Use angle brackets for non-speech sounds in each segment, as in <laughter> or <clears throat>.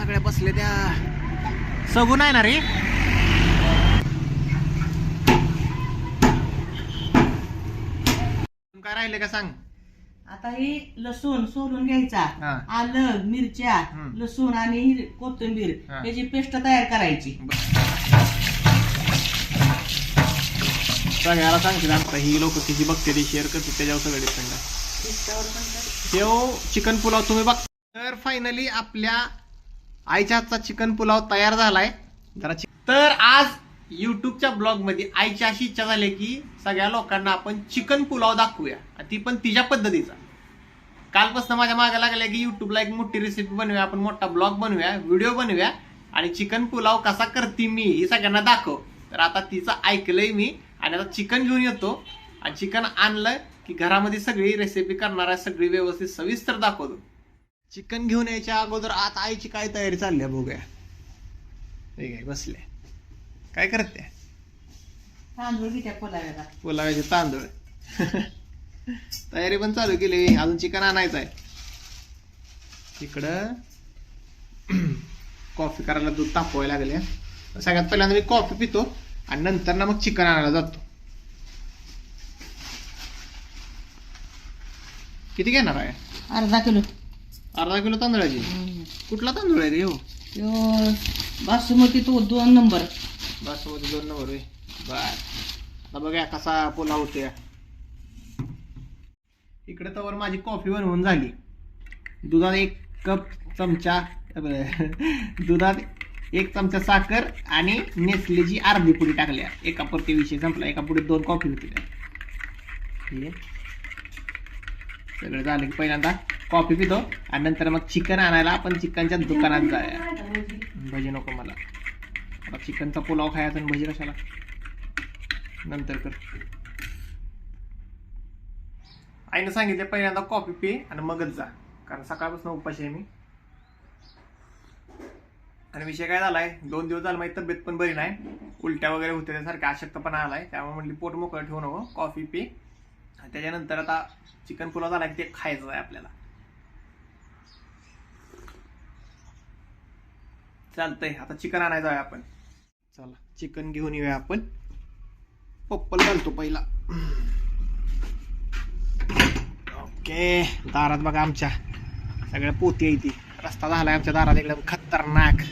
सगळ्या बसले त्या सगून आहे ना रे काय राहिले का सांग आता ही लसूण सोलून घ्यायचा हा. आलं मिरच्या हम्म. लसूण आणि ही कोथिंबीर हा. याची पेस्ट तयार करायची सगळ्याला सांगतील आता ही लोक किती बघते ती शेअर करते त्याच्यावर सगळं डिपेंड आहे शेव चिकन पुलाव तुम्ही बघ तर फायनली आपल्या आईच्या हातचा चिकन पुलाव तयार झालाय. जरा तर आज युट्यूबच्या ब्लॉगमध्ये आईची अशी इच्छा झाली की सगळ्या लोकांना आपण चिकन पुलाव दाखवूया. ती पण तिच्या पद्धतीचा. कालपासून माझ्या मागे लागल्या की युट्यूबला एक मोठी रेसिपी बनवूया आपण मोठा ब्लॉग बनवूया व्हिडिओ बनवूया आणि चिकन पुलाव कसा करते मी ही सगळ्यांना दाखव. तर आता तिचं ऐकलंय मी आणि आता चिकन घेऊन येतो. आणि चिकन आणलं की घरामध्ये सगळी रेसिपी करणार सगळी व्यवस्थित सविस्तर दाखवतो. चिकन घेऊन यायच्या अगोदर आता आईची काय तयारी चालली आहे बघूया. ठीक आहे बसले. काय करते? तांदूळ पुलाव्याला. पुलाव्याचे तांदूळ. <laughs> तयारी पण चालू केली. अजून चिकन आणायचं आहे. इकडं <clears throat> कॉफी करायला दूध तापवायला लागले. सगळ्यात पहिल्यांदा मी कॉफी पितो आणि नंतर ना मग चिकन आणायला जातो. किती घेणार आहे? अर्धा किलो. अर्धा किलो तांदळाची. कुठला तांदूळ आहे रे हो? त्यो बासमती तो दोन नंबर. बासमती दोन नंबर होय. बर आता बघा कसा पुलाव होतोय. इकडे तर माझी कॉफी बनवून झाली. दुधात एक कप चमचा दुधात एक चमचा साखर आणि नेसलेची अर्धी पुडी टाकल्या. एका पुरती विषय संपला. एका पुढे दोन कॉफी होती. हे. सगळं झालं की पहिल्यांदा कॉफी पितो आणि नंतर मग चिकन आणायला आपण चिकनच्या दुकानात जाऊया. भजी नको मला. आता चिकनचा पुलाव खायचा आणि भजी कशाला? नंतर कर. आईनं सांगितलं पहिल्यांदा कॉफी पी आणि मगच जा. कारण सकाळपासून उपाशी आहे मी. आणि विषय काय झालाय? दोन दिवस झाला माझी तब्येत पण बरी नाही. उलट्या वगैरे होत्या त्यासारख्या अशक्तपणा आलाय. त्यामुळे म्हटली पोट मोकळं ठेवू नको. कॉफी पी. त्याच्यानंतर आता चिकन पुलाव झाला की ते खायचं आहे आपल्याला. चालतंय आता चिकन आणायचं आहे आपण. चला चिकन घेऊन येऊया आपण. पप्पल घालतो पहिला. ओके दारात बघा आमच्या. सगळ्या पोती आहे ती. रस्ता झालाय आमच्या दारात एकदम खतरनाक.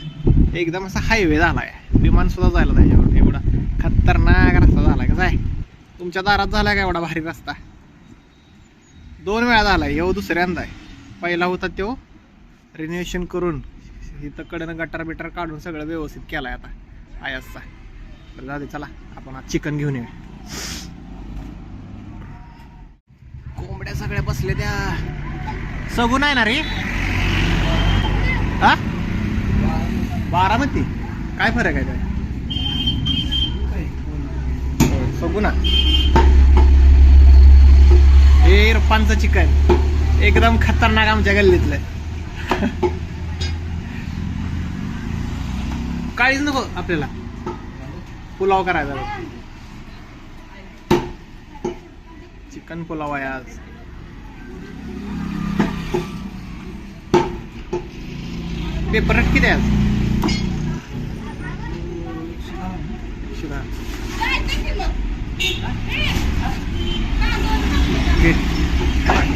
एकदम असा हायवे झालाय. विमान सुद्धा जायला त्याच्यावर एवढा. खतरनाक रस्ता झालाय कसा आहे तुमच्या दारात झाला का एवढा भारी रस्ता दोन वेळा झालाय येऊ दुसऱ्यांदा. आहे पहिला होता तो रिनोव्हेशन करून इथं कडनं गटार बिटार काढून सगळं व्यवस्थित केलाय आता आयासचा बरं जाऊ दे चला आपण आज चिकन घेऊन येऊया. कोंबड्या सगळ्या बसले त्या. सगून आहे ना रे? हा? बारामती? काय फरक आहे बघू ना. हे रुपांचं चिकन. एकदम खतरनाक आमच्या गल्लीतलं. काळीच नको आपल्याला. पुलाव करायचा चिकन पुलाव आहे आज. पेपर किती आहे आज? शिरा. इरपान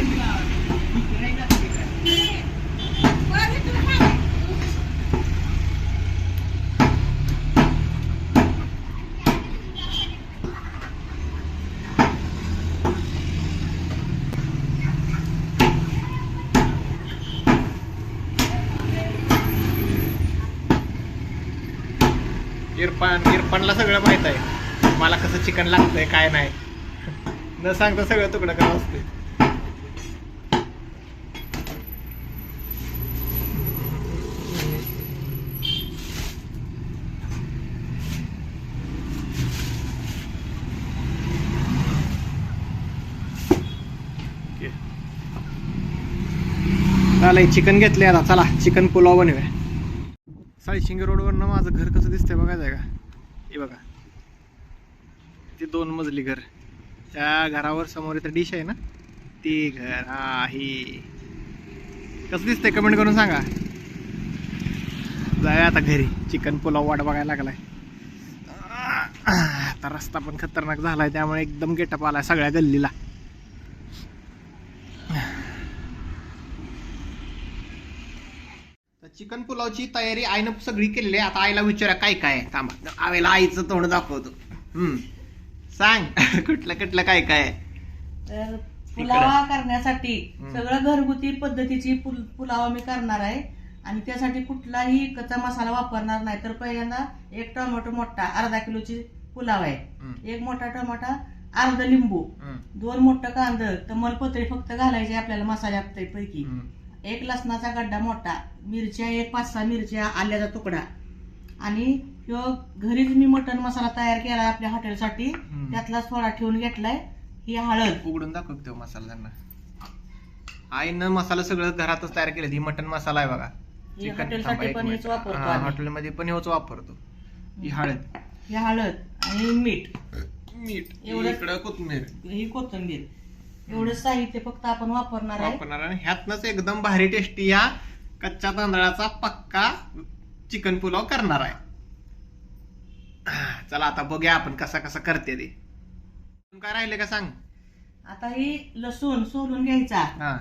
इरफान इरफानला सगळं माहीत आहे. मला कसं चिकन लागतंय काय नाही. न सांगता सगळं तुकडं करावं असते चालेल चिकन घेतले आता. चला चिकन पुलाव बनवूया. साळशिंगे रोडवरनं माझं घर कसं दिसतंय बघायचं आहे का? हे बघा. ते दोन मजली घर. त्या घरावर समोर इथं डिश आहे ना? ते घर आहे. कसं दिसतंय कमेंट करून सांगा. जाऊया आता घरी. चिकन पुलाव वाट बघायला लागलाय. आता रस्ता पण खतरनाक झालाय त्यामुळे एकदम गेटअप आलाय सगळ्या गल्लीला. चिकन पुलावची तयारी आईनं सगळी केलेली आहे. आता आईला विचारा काय काय थांबा. आईला आईचं तोंड दाखवतो. हम्म. सांग. <laughs> कुठलं कुठलं काय काय? आहे? तर पुलावा करण्यासाठी. सगळं घरगुती पद्धतीची पुल पुलावा मी करणार आहे. आणि त्यासाठी कुठलाही कच्चा मसाला वापरणार नाही. तर पहिल्यांदा एक टोमॅटो मोठा अर्धा किलोची पुलाव आहे. एक मोठा टोमॅटो अर्ध लिंबू दोन मोठं कांदा तमलपत्री फक्त घालायचे आपल्याला मसाल्या पैकी. एक लसणाचा गड्डा मोठा मिरच्या एक पाच सहा मिरच्या आल्याचा तुकडा. आणि ह्यो घरीच मी मटन मसाला तयार केला आपल्या हॉटेलसाठी. हम्म. त्यातलाच थोडा ठेवून घेतलाय. ही हळद. उघडून दाखव तो मसाला त्यांना. आईनं मसाला सगळं घरातच तयार केलं ही मटन मसाला आहे बघा. ही हॉटेलसाठी थांबा एक पण हेच. वापरतो हा, आम्ही. हॉटेलमध्ये पण हेच वापरतो. ही हळद. ही हळद आणि मीठ. मीठ. एवढं- इकडं कोथमीर ही कोथिंबीर. एवढं साहित्य फक्त आपण वापरणार आहे. वापरणार आणि ह्यातनच एकदम भारी टेस्टी या कच्च्या तांदळाचा पक्का चिकन पुलाव करणार आहे. <clears throat> चला आता बघूया आपण कसा कसा करते ते. काय राहिले का सांग? आता ही लसूण सोलून घ्यायचा.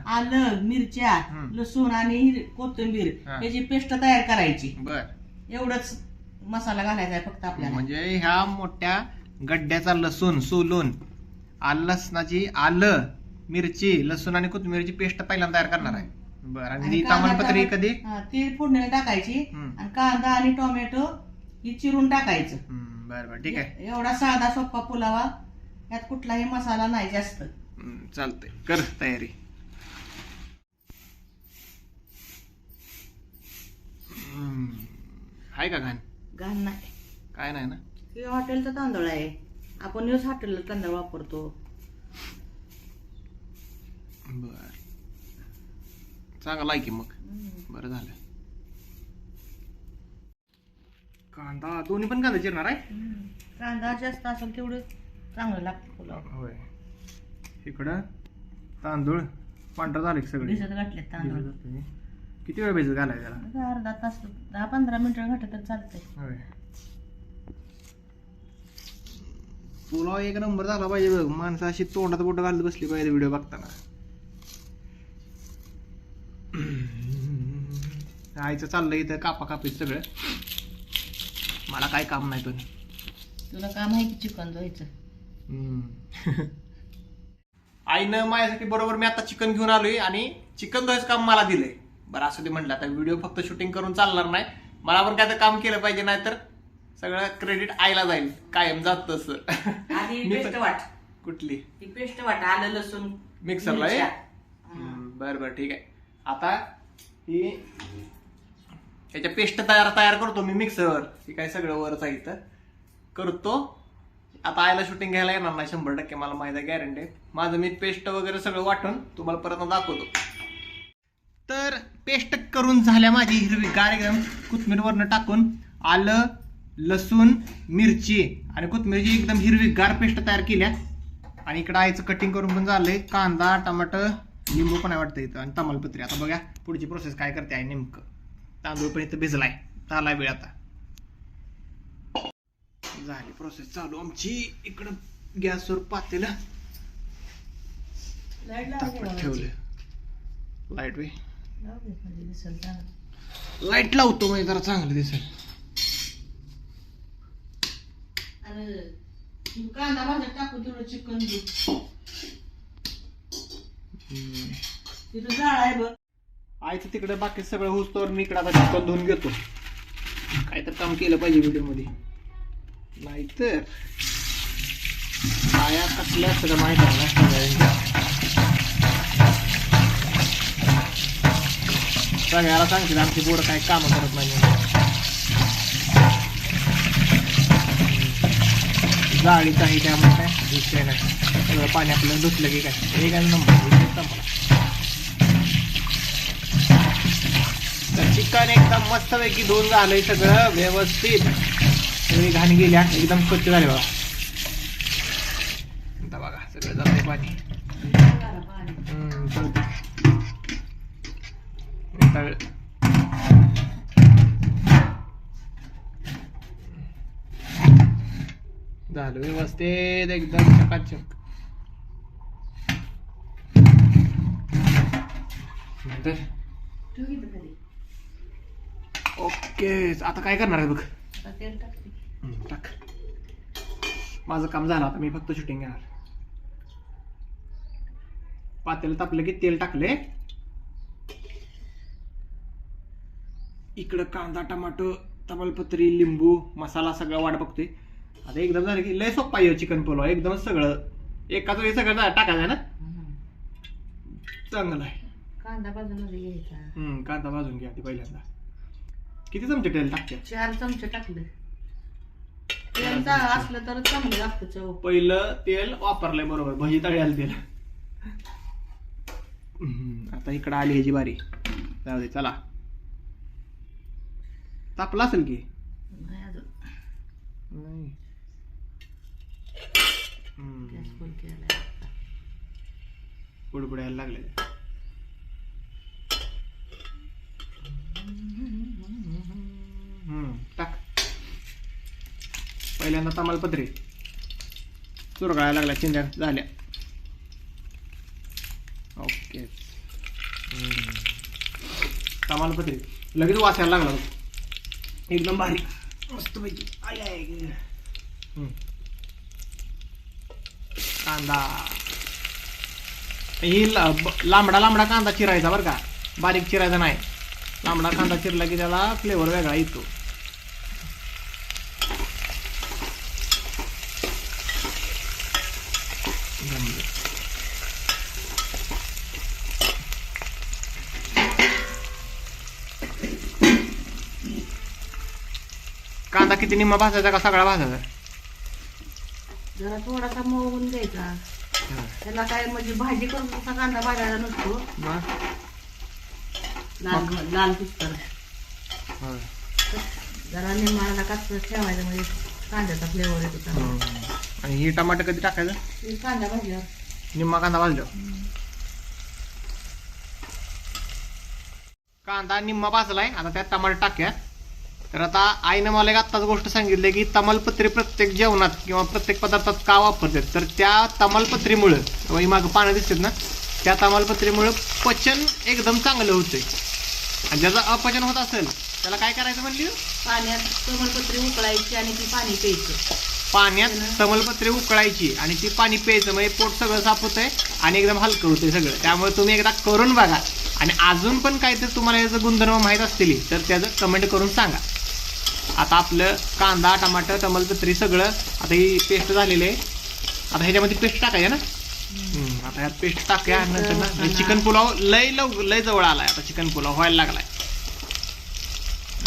आलं मिरच्या हम्म. लसूण आणि कोथिंबीर हा. याची पेस्ट तयार करायची. बर. एवढंच मसाला घालायचा आहे फक्त आपल्याला. म्हणजे ह्या मोठ्या गड्ड्याचा लसूण सोलून आलं लसणाची आलं मिरची लसूण आणि कोथिंबीरची पेस्ट पहिल्यांदा तयार करणार आहे. बर. आणि आणि ही कांदा कधी? हा, ती फोडणीला टाकायची. हम्म. आणि कांदा आणि टोमॅटो ही चिरून टाकायचं. हम्म, बर बर ठीक आहे. एवढा साधा सोपा पुलावा यात कुठलाही मसाला नाही जास्त. हम्म, चालतंय. कर तयारी. हम्म, आहे का घाण? घाण नाही. काय नाही ना? हे हॉटेलचा तांदूळ आहे. आपण ह्योच हॉटेलला तांदूळ वापरतो. बर. चांगला आहे की मग? बरं झालं. कांदा दोन्ही पण कांदा चिरणार आहे? कांदा जास्त असेल तेवढं चांगलं लागतं पुलाव. होय. इकडं तांदूळ पांढरं झालं की सगळे. भिजत घातले तांदूळ. किती वेळ भिजत घालाय त्याला? अर्धा तास दहा पंधरा मिनिटं घातलं तर चालतंय. होय. पुलाव एक नंबर झाला पाहिजे बघ. माणसं अशी तोंडात बोट घालत बसली पाहिजे व्हिडिओ बघताना. <clears throat> आईचं चाललंय इथं कापा कापीत सगळं. मला काय काम नाही पण. तुला काम आहे की चिकन धुवायचं? हम्म. <laughs> आईनं माझ्यासाठी बरोबर मी आता चिकन घेऊन आलोय आणि चिकन धुवायचं काम मला दिलंय. बरं असं ते म्हटलं आता व्हिडिओ फक्त शूटिंग करून चालणार नाही. मला पण काय तर काम केलं पाहिजे नाही तर सगळं क्रेडिट आईला जाईल. कायम जात तसं <laughs> आधी मी पेस्ट पण- वाट. कुठली? ही पेस्ट वाट आलं लसूण मिक्सरला? मिरच्या. हम्म, बरं बरं ठीक आहे. आता ही त्याच्या पेस्ट तयार तयार करतो मी मिक्सरवर ती काय सगळं वरच आहे इथं. करतो. आता आयला शूटिंग घ्यायला येणार नाही शंभर टक्के मला माहिती आहे गॅरंटी माझं मी पेस्ट वगैरे सगळं वाटून तुम्हाला परत दाखवतो. तर पेस्ट करून झाल्या माझी हिरवी गार एकदम कोथमीरवरनं टाकून आलं लसूण मिरची आणि कोथमिरची एकदम हिरवी गार पेस्ट तयार केल्या. आणि इकडं आईचं कटिंग करून पण झालंय. कांदा टमाटर लिंबू पण आहे वाटतं इथं. आणि तमालपत्री. आता बघा पुढची प्रोसेस काय करते आहे नेमकं. तांदूळ पण इथं भिजलाय. झालाय वेळ आता. झाली प्रोसेस चालू. आमची इकडं गॅसवर पातेलं. ठेवलं लाइट वे. लाइट लावतो म्हणजे जरा चांगलं दिसेल. कांदा टाकून तेवढं चिकन. तिथं जाळ आहे बघ. आयचं तिकडे बाकी सगळं होऊस मी इकडे आता चिकन धुवून घेतो. काय तर काम केलं पाहिजे व्हिडिओमध्ये नाहीतर आया कसल्या सगळं माहीत आहे ना सगळ्याला सांगतील आमची बोर्ड काय काम करत नाही जाळीच आहे त्यामुळे काय दुसरे नाही. सगळं पाणी आपल्याला धुतलं की काय? एक नंबर? ठिकाण एकदम मस्तपैकी धुवून झालंय सगळं व्यवस्थित. सगळी घाण गेल्या एकदम स्वच्छ झाले बघा. बघा सगळं जाते पाणी. झालं व्यवस्थित एकदम चकाचक. नंतर? ओके आता काय करणार आहे बघ? आता तेल टाकते. हम्म, टाक. माझं काम झालं आता मी फक्त शूटिंग घेणार. पातेलं तापलं की तेल टाकले. इकडं कांदा टमाटो तमालपत्री लिंबू मसाला सगळं वाट बघतोय. आता एकदम झालं की लय सोप्पा आहे चिकन पुलाव एकदमच सगळं. एकाच वेळी सगळं जा- टाकायचं आहे ना? चांगलं आहे. कांदा बाजूमध्ये घ्यायचा. हम्म, कांदा भाजून घ्या आधी पहिल्यांदा. किती चमचे तेल टाकते? चार चमचे टाकले. तेल चा- असलं तर चांगलं लागतं चव. पहिलं तेल वापरलंय बरोबर भजी तळ्याला तेल. हम्म, आता इकडं आली ह्याची बारी. जाऊ दे चला. तापला असेल की? नाही अजून. हम्म, गॅस फुल केलाय बुडबुडायला लागले हम्म, टाक पहिल्यांदा तमालपत्री चुरगाळायला लागल्या चिंध्या झाल्या. ओके. तमालपत्री लगेच वाचायला लागला. एकदम भारी. मस्त पैकी. आय आय. कांदा. ही लांबडा लांबडा कांदा चिरायचा बरं का. बारीक चिरायचा नाही. लांबडा कांदा चिरला की त्याला फ्लेवर वेगळा येतो जमलं. कांदा किती निम्मा भाजायचा का? सगळा भाजायचा जरा थोडासा मोहून घ्यायचा. हा. त्याला काय म्हणजे भाजी करून कांदा भाजायला नसतो मग? लाल लाल होय. जरा निम्माला ठेवायचं म्हणजे कांद्याचा फ्लेवर येतो चांगला. हम्म. आणि ही टमाटर कधी टाकायचं? हे कांदा भाजीवर निम्मा कांदा भाजलो कांदा निम्मा भाजलाय. आता त्यात टमाटर टाक्या. तर आता आईनं मला एक आत्ताच गोष्ट सांगितली की तमालपत्री प्रत्येक जेवणात किंवा प्रत्येक पदार्थात का वापरतात? तर त्या तमालपत्रीमुळं किंवा ही मागं पानं दिसतात ना त्या तमालपत्रीमुळं पचन एकदम चांगलं होतंय. आणि ज्याचं अपचन होत असेल त्याला काय करायचं म्हणली? पाण्यात कमलपत्री उकळायची आणि ती पाणी प्यायचं. पाण्यात तमलपत्रे उकळायची आणि ती पाणी प्यायचं म्हणजे पोट सगळं साफ होतंय आणि एकदम हलकं होतंय सगळं. त्यामुळे तुम्ही एकदा करून बघा. आणि अजून पण काय तर तुम्हाला याचं गुणधर्म माहीत असतील तर त्याचं कमेंट करून सांगा. आता आपलं कांदा टमाटर तमलपत्री सगळं आता ही पेस्ट झालेली आहे. आता ह्याच्यामध्ये पेस्ट टाकायची ना? हम्म, आता ह्यात पेस्ट टाकूया नंतर ना. चिकन पुलाव लय लव लय जवळ आलाय आता चिकन पुलाव व्हायला लागलाय.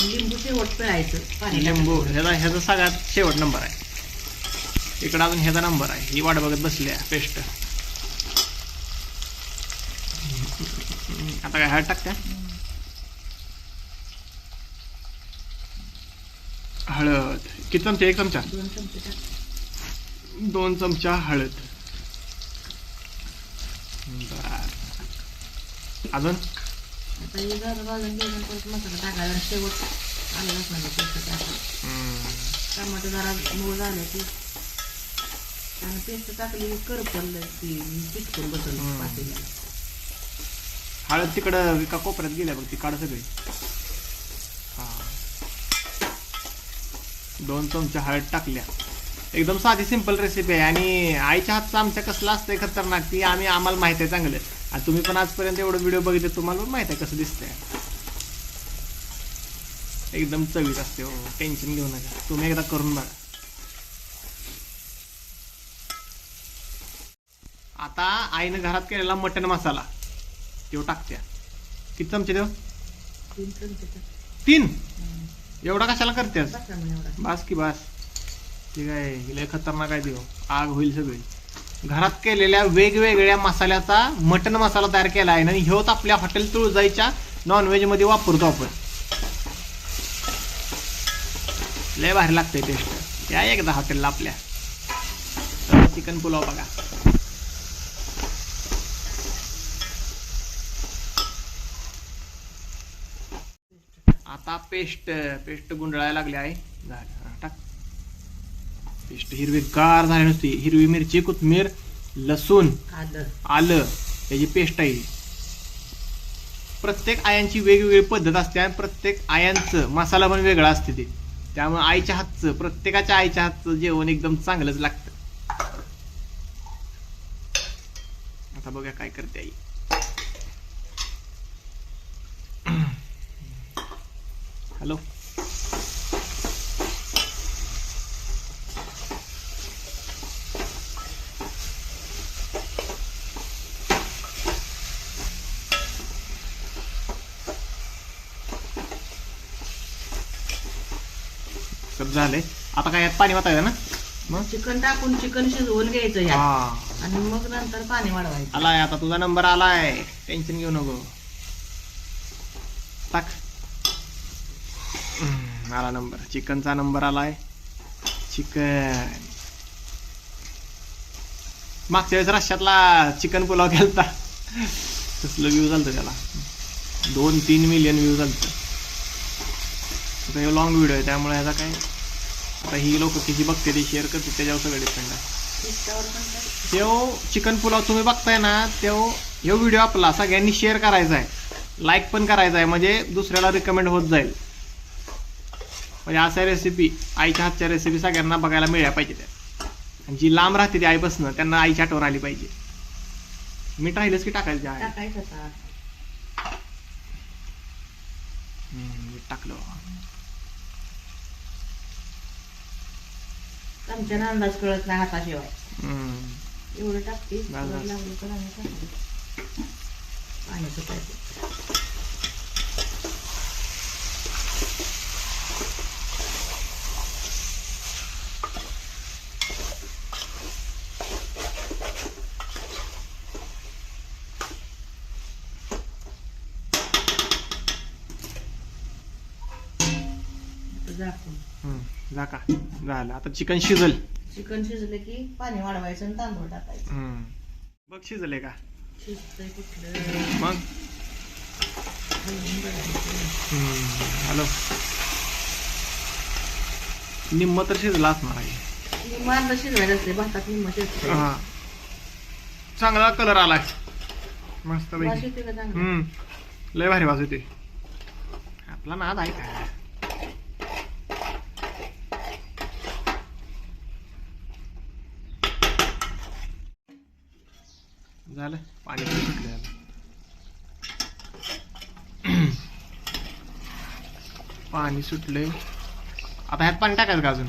लिंबू शेवट पिळायचं लिंबू ह्याचा ह्याचा सगळ्यात शेवट नंबर आहे. इकडं अजून ह्याचा नंबर आहे. ही वाट बघत बसली आहे पेस्ट आता काय हळद टाकत्या हळद. किती चमचे? एक चमचा. दोन चमचे हळद. अजून? जरा मूळ झालं की आणि पेस्ट टाकली की करपल ती पिटकून बसल हम्म. पातेल्याला हळद तिकडं एका कोपऱ्यात गेल्या बघ ती काढ सगळी. दोन चमचे हळद टाकल्या. एकदम साधी सिंपल रेसिपी आहे. आणि आईच्या हातचं आमच्या कसलं असतंय खतरनाक ती आम्ही आम्हाला माहिती आहे चांगलं. आणि तुम्ही पण आजपर्यंत एवढं व्हिडिओ बघितले तुम्हाला पण माहिती आहे कसं दिसतंय. एकदम चवीत असते हो टेन्शन घेऊ नका. तुम्ही एकदा करून बघा. आता आईनं घरात केलेला मटन मसाला तो टाकत्या. किती चमचे देऊ तीन. तीन. एवढा कशाला करतेस? बस की बास. ठीक आहे हिला खतरनाक आहे देऊ आग होईल सगळी. घरात केलेल्या वेगवेगळ्या मसाल्याचा मटन मसाला तयार केला आहे आणि ह्योच आपल्या हॉटेल तुळजाईच्या नॉनव्हेजमध्ये वापरतो आपण. लय भारी लागते टेस्ट या एकदा हॉटेलला आपल्या. चिकन पुलाव बघा. आता पेस्ट पेस्ट गुंडळायला लागली आहे. झालं टाक. पेस्ट हिरवी गार झाली नुसती. हिरवी मिरची कोथमीर लसूण आलं. आलं. याची पेस्ट आहे. प्रत्येक आयांची वेगवेगळी पद्धत असते आणि प्रत्येक आयांचं मसाला पण वेगळा असते ते. त्यामुळे आईच्या हातचं प्रत्येकाच्या आईच्या हातचं जेवण एकदम चांगलंच लागतं. आता बघा काय करते आई. हॅलो. झालंय आता काय यात पाणी वाटायचं ना? मग चिकन टाकून चिकन शिजवून घ्यायचं हा. आणि मग नंतर पाणी वाढवायचं. आलाय आता तुझा नंबर आलाय. टेन्शन घेऊ नको. टाक. आला नंबर. चिकनचा नंबर आलाय. चिकन. मागच्या वेळेस रश्यातला चिकन पुलाव केलता. तसलं व्ह्यू झालं त्याला. दोन तीन मिलियन व्ह्यू झालं आता हे लॉंग व्हिडिओ आहे त्यामुळे ह्याचा काय? आता ही लोक किती बघते ते शेअर करते त्याच्यावर सगळे डिपेंड आहे. तो चिकन पुलाव तुम्ही बघताय ना तो हे व्हिडिओ आपला सगळ्यांनी शेअर करायचा आहे. लाईक पण करायचा आहे म्हणजे दुसऱ्याला रिकमेंड होत जाईल. म्हणजे अशा रेसिपी आईच्या हातच्या रेसिपी सगळ्यांना बघायला मिळाल्या पाहिजे त्या. आणि जी लांब राहते ती आईपासून त्यांना आईच्या आठवण आली पाहिजे. मीठ राहिलंच की टाकायचं आहे मीठ टाकलं. अंदाज कळत नाही हाताशिवाय. एवढं टाकते. पाणी सुटायचं झाकून. झाका झालं. आता चिकन शिजल. चिकन शिजलं की पाणी वाढवायचं आणि तांदूळ टाकायचं. हम्म. बघ शिजले का? शिजतंय कुठलं? मग. हॅलो. निम्म तर शिजला असणार आहे. निम्मं अर्धा शिजवायचं असते भातात निम्म शिजतंय. हा. चांगला कलर आलाय. मस्त लय भारी वाज येते आपला नाद आहे का? झालं? पाणी पण सुटलं याला. <clears throat> पाणी सुटलंय. आता ह्यात पाणी टाकायचं का अजून?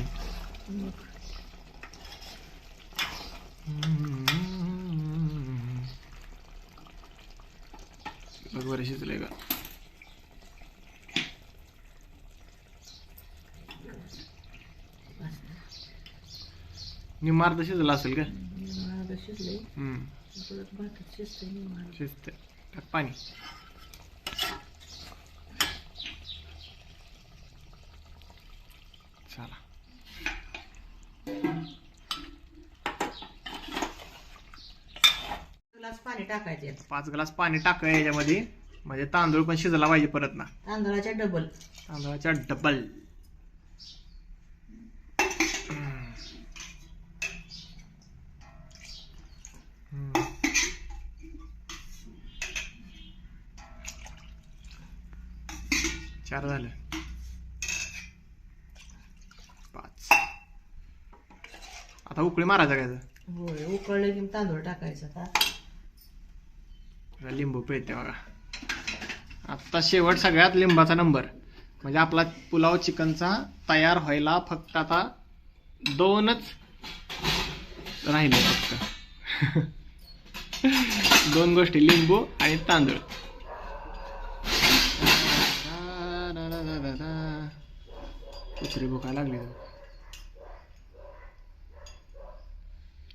बघ बरं शिजलंय का? निम्मार्ध शिजला असेल का? निम्मं शिजते टाक पाणी चला ग्लास पाणी टाकायचे. पाच ग्लास पाणी टाक याच्यामध्ये. म्हणजे तांदूळ पण शिजला पाहिजे परत ना. तांदळाच्या डबल तांदळाच्या डबल चार झालं. पाच. आता उकळी मारायचा काय? होय उकळलं की तांदूळ टाकायचं आता. लिंबू पिळते बघा. आत्ता शेवट सगळ्यात लिंबाचा नंबर. म्हणजे आपला पुलाव चिकनचा तयार व्हायला फक्त आता दोनच राहिले फक्त. <laughs> दोन गोष्टी लिंबू आणि तांदूळ. कुचरी भुका लागली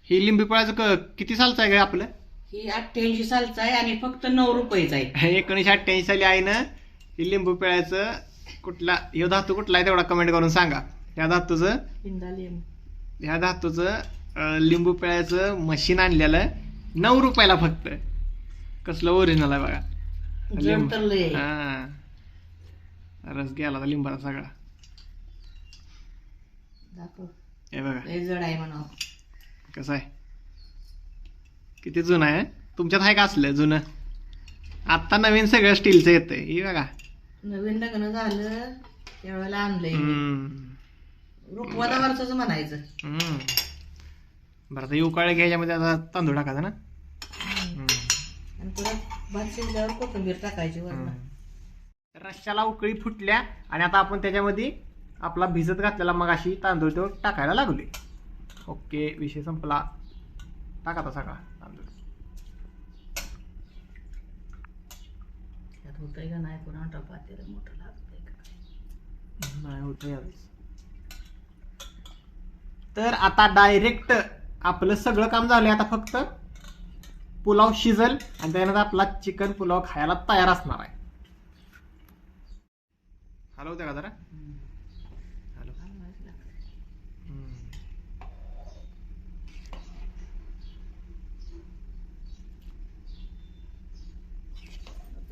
ही लिंबू पिळाचं क- किती सालचं आहे का आपलं? ही अठ्ठ्याऐंशी सालचा आहे आणि फक्त नऊ रुपयेचा आहे. एकोणीसशे अठ्ठ्याऐंशी साली आहे ना हे लिंबू पिळायचं कुठला ह्यो धातू कुठला आहे तेवढा कमेंट करून सांगा. या धातूचं हिंदालियम ह्या धातूचं अं, लिंबू पिळायचं मशीन आणलेलं नऊ रुपयाला फक्त. कसलं ओरिजिनल आहे बघा. लिंब-. हा. रस गेला होता लिंबाचा सगळा. दाखव. हे बघा. लय जड आहे म्हणा कसं आहे? किती जुनं आहे? तुमच्यात आहे का असलं जुनं? आत्ता नवीन सगळं स्टीलचं येतंय. हे बघा. नवीन लग्न झालं त्यावेळेला आणलंय हम्म. म्हणायचं. हम्म. बरं आता उकाळे घ्यायच्यामध्ये आता तांदूळ टाकायचा ना. आणि परत भात शिजल्यावर कोथिंबीर टाकायची वरण रश्श्याला उकळी फुटल्या आणि आता आपण त्याच्यामध्ये आपला भिजत घातलेला मग अशी तांदूळ तो टाकायला लागले ओके विषय संपला. टाका आता सगळा तांदूळ. त्यात होतंय का नाही? कोणा टपाते मोठं लागतंय का नाही होत यावेळेस. तर आता डायरेक्ट आपलं सगळं काम झालंय आता फक्त पुलाव शिजल आणि त्यानंतर आपला चिकन पुलाव खायला तयार असणार आहे. हलवते का जरा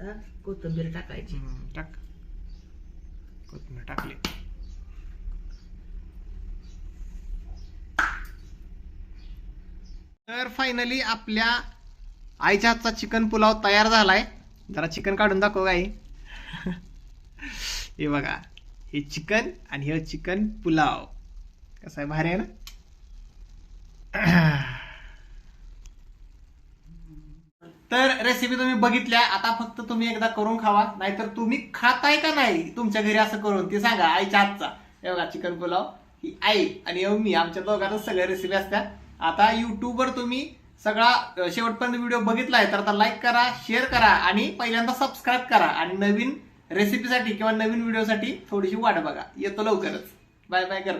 आता कोथिंबीर टाकायची. टाक. कोथिंबीर टाकली. तर फायनली आपल्या आईच्या हातचा चिकन पुलाव तयार झालाय. जरा चिकन काढून दाखव गाई. <laughs> हे बघा हे चिकन आणि हे चिकन पुलाव. कसं आहे? भारी आहे ना? तर रेसिपी तुम्ही बघितल्या. आता फक्त तुम्ही एकदा करून खावा. नाहीतर तुम्ही खाताय का नाही? तुमच्या घरी असं करून. ते सांगा आईच्या हातचा. हे बघा चिकन पुलाव. ही आई आणि मी आमच्या दोघातच सगळ्या रेसिपी असतात. आता युट्यूबवर तुम्ही सगळा शेवटपर्यंत व्हिडिओ बघितलाय तर आता लाईक करा शेअर करा आणि पहिल्यांदा सबस्क्राईब करा. आणि नवीन रेसिपीसाठी किंवा नवीन व्हिडिओसाठी थोडीशी वाट बघा. येतो लवकरच. बाय बाय कर.